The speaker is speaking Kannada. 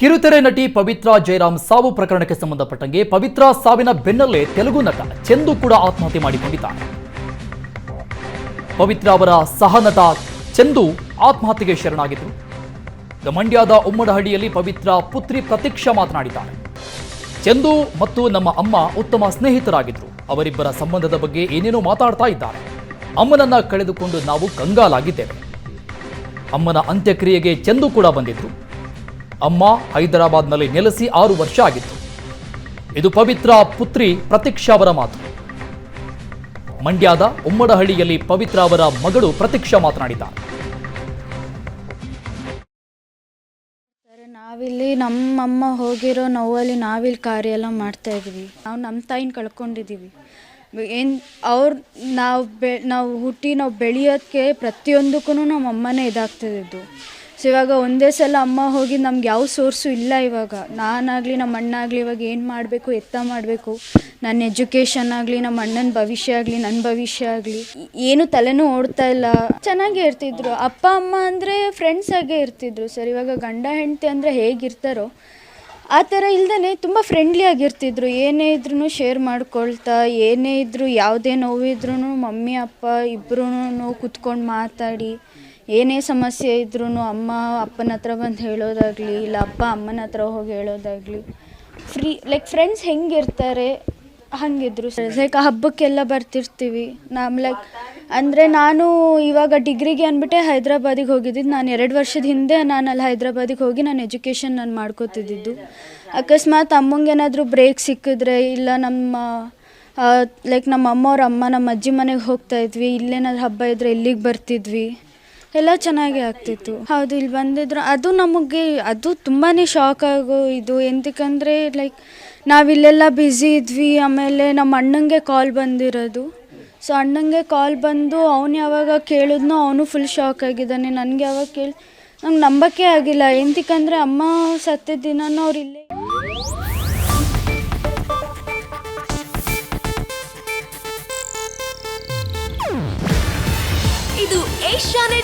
ಕಿರುತೆರೆ ನಟಿ ಪವಿತ್ರ ಜಯರಾಮ್ ಸಾವು ಪ್ರಕರಣಕ್ಕೆ ಸಂಬಂಧಪಟ್ಟಂಗೆ ಪವಿತ್ರ ಸಾವಿನ ಬೆನ್ನಲ್ಲೇ ತೆಲುಗು ನಟ ಚೆಂದು ಕೂಡ ಆತ್ಮಹತ್ಯೆ ಮಾಡಿಕೊಂಡಿದ್ದಾನೆ. ಪವಿತ್ರ ಅವರ ಸಹನಟ ಚೆಂದು ಆತ್ಮಹತ್ಯೆಗೆ ಶರಣಾಗಿದ್ದರು. ಮಂಡ್ಯದ ಉಮ್ಮಡಹಳ್ಳಿಯಲ್ಲಿ ಪವಿತ್ರ ಪುತ್ರಿ ಪ್ರತೀಕ್ಷಾ ಮಾತನಾಡಿದ್ದಾರೆ ಚೆಂದು ಮತ್ತು ನಮ್ಮ ಅಮ್ಮ ಉತ್ತಮ ಸ್ನೇಹಿತರಾಗಿದ್ದರು ಅವರಿಬ್ಬರ ಸಂಬಂಧದ ಬಗ್ಗೆ ಏನೇನೋ ಮಾತಾಡ್ತಾ ಇದ್ದಾರೆ. ಅಮ್ಮನನ್ನ ಕಳೆದುಕೊಂಡು ನಾವು ಕಂಗಾಲಾಗಿದ್ದೇವೆ. ಅಮ್ಮನ ಅಂತ್ಯಕ್ರಿಯೆಗೆ ಚೆಂದು ಕೂಡ ಬಂದಿದ್ರು. ಅಮ್ಮ ಹೈದರಾಬಾದ್ನಲ್ಲಿ ನೆಲೆಸಿ ಆರು ವರ್ಷ ಆಗಿತ್ತು. ಇದು ಪವಿತ್ರ ಪುತ್ರಿ ಪ್ರತೀಕ್ಷಾ ಅವರ ಮಾತು. ಮಂಡ್ಯದ ಉಮ್ಮಡಹಳ್ಳಿಯಲ್ಲಿ ಪವಿತ್ರ ಅವರ ಮಗಳು ಪ್ರತೀಕ್ಷಾ ಮಾತನಾಡಿದ್ದಾರೆ. ನಾವಿಲ್ಲಿ ನಾವಿಲ್ಲಿ ನಮ್ಮಮ್ಮ ಹೋಗಿರೋ ನೋವಲ್ಲಿ ನಾವಿಲ್ಲಿ ಕಾರ್ಯ ಎಲ್ಲ ಮಾಡ್ತಾ ನಾವು ನಮ್ಮ ತಾಯಿನ ಕಳ್ಕೊಂಡಿದ್ದೀವಿ. ಏನು, ಅವ್ರು ನಾವು ಬೆ, ನಾವು ಹುಟ್ಟಿ ನಾವು ಬೆಳೆಯೋಕ್ಕೆ ಪ್ರತಿಯೊಂದಕ್ಕೂ ನಮ್ಮ ಅಮ್ಮನೇ ಇದಾಗ್ತಿದ್ದು ಸೊ ಇವಾಗ ಒಂದೇ ಸಲ ಅಮ್ಮ ಹೋಗಿ ನಮ್ಗೆ ಯಾವ ಸೋರ್ಸು ಇಲ್ಲ ಇವಾಗ. ನಾನಾಗಲಿ, ನಮ್ಮ ಅಣ್ಣ ಆಗಲಿ ಇವಾಗ ಏನು ಮಾಡಬೇಕು, ಎತ್ತ ಮಾಡಬೇಕು. ನನ್ನ ಎಜುಕೇಷನ್ ಆಗಲಿ, ನಮ್ಮ ಅಣ್ಣನ ಭವಿಷ್ಯ ಆಗಲಿ ನನ್ನ ಭವಿಷ್ಯ ಆಗಲಿ. ಏನು ತಲೆನೂ ಓಡ್ತಾ ಇಲ್ಲ. ಚೆನ್ನಾಗೇ ಇರ್ತಿದ್ರು. ಅಪ್ಪ, ಅಮ್ಮ ಅಂದರೆ ಫ್ರೆಂಡ್ಸ್ ಆಗೇ ಇರ್ತಿದ್ರು. ಸರ್, ಇವಾಗ ಗಂಡ, ಹೆಂಡತಿ ಅಂದರೆ ಹೇಗಿರ್ತಾರೋ, ಆ ಥರ ಇಲ್ದೇ ತುಂಬ ಫ್ರೆಂಡ್ಲಿ ಆಗಿರ್ತಿದ್ರು. ಏನೇ ಇದ್ರೂ ಶೇರ್ ಮಾಡ್ಕೊಳ್ತಾ, ಏನೇ ಇದ್ದರೂ ಯಾವುದೇ ನೋವಿದ್ರೂ ಮಮ್ಮಿ, ಅಪ್ಪ ಇಬ್ಬರೂ ಕುತ್ಕೊಂಡು ಮಾತಾಡಿ. ಏನೇ ಸಮಸ್ಯೆ ಇದ್ರೂ ಅಮ್ಮ ಅಪ್ಪನ ಹತ್ರ ಬಂದು ಹೇಳೋದಾಗಲಿ, ಇಲ್ಲ ಅಪ್ಪ ಅಮ್ಮನ ಹತ್ರ ಹೋಗಿ ಹೇಳೋದಾಗಲಿ, ಫ್ರೀ ಲೈಕ್ ಫ್ರೆಂಡ್ಸ್ ಹೆಂಗಿರ್ತಾರೆ, ಹಂಗಿದ್ರು ಸರ್. ಲೈಕ್ ಹಬ್ಬಕ್ಕೆಲ್ಲ ಬರ್ತಿರ್ತೀವಿ. ನಮ್ಮ ಲೈಕ್ ಅಂದರೆ ನಾನು ಇವಾಗ ಡಿಗ್ರಿಗೆ ಅಂದ್ಬಿಟ್ಟೆ ಹೈದ್ರಾಬಾದಿಗೆ ಹೋಗಿದ್ದಿದ್ದು. ನಾನು ಎರಡು ವರ್ಷದ ಹಿಂದೆ ನಾನು ಅಲ್ಲಿ ಹೈದ್ರಾಬಾದಿಗೆ ಹೋಗಿ ನಾನು ಎಜುಕೇಷನ್ ನಾನು ಮಾಡ್ಕೋತಿದ್ದಿದ್ದು. ಅಕಸ್ಮಾತ್ ಅಮ್ಮಂಗೆ ಏನಾದರೂ ಬ್ರೇಕ್ ಸಿಕ್ಕಿದ್ರೆ, ಇಲ್ಲ ನಮ್ಮ ಲೈಕ್ ನಮ್ಮ ಅಮ್ಮವ್ರ ಅಮ್ಮ ನಮ್ಮ ಅಜ್ಜಿ ಮನೆಗೆ ಹೋಗ್ತಾ ಇದ್ವಿ, ಇಲ್ಲೇನಾದ್ರು ಹಬ್ಬ ಇದ್ದರೆ ಇಲ್ಲಿಗೆ ಬರ್ತಿದ್ವಿ? ಎಲ್ಲ ಚೆನ್ನಾಗಿ ಆಗ್ತಿತ್ತು. ಹೌದು, ಇಲ್ಲಿ ಬಂದಿದ್ರು. ಅದು ನಮಗೆ, ಅದು ತುಂಬಾ ಶಾಕ್ ಆಗೋ ಇದು. ಎಂತಕ್ಕಂದರೆ ಲೈಕ್ ನಾವಿಲ್ಲೆಲ್ಲ ಬ್ಯುಸಿ ಇದ್ವಿ. ಆಮೇಲೆ ನಮ್ಮ ಅಣ್ಣಂಗೆ ಕಾಲ್ ಬಂದಿರೋದು. ಸೊ ಅಣ್ಣಂಗೆ ಕಾಲ್ ಬಂದು ಅವನು ಯಾವಾಗ ಕೇಳಿದ್ನೋ ಅವನು ಫುಲ್ ಶಾಕ್ ಆಗಿದ್ದಾನೆ. ನನಗೆ ಯಾವಾಗ ಕೇಳಿ, ನಂಗೆ ನಂಬಕ್ಕೆ ಆಗಿಲ್ಲ. ಎಂತಕ್ಕಂದರೆ ಅಮ್ಮ ಸತ್ತಿದ್ದ ದಿನನೂ ಅವ್ರು ಇಲ್ಲೇ ಇದು ಏಷ್ಯಾನೆಟ್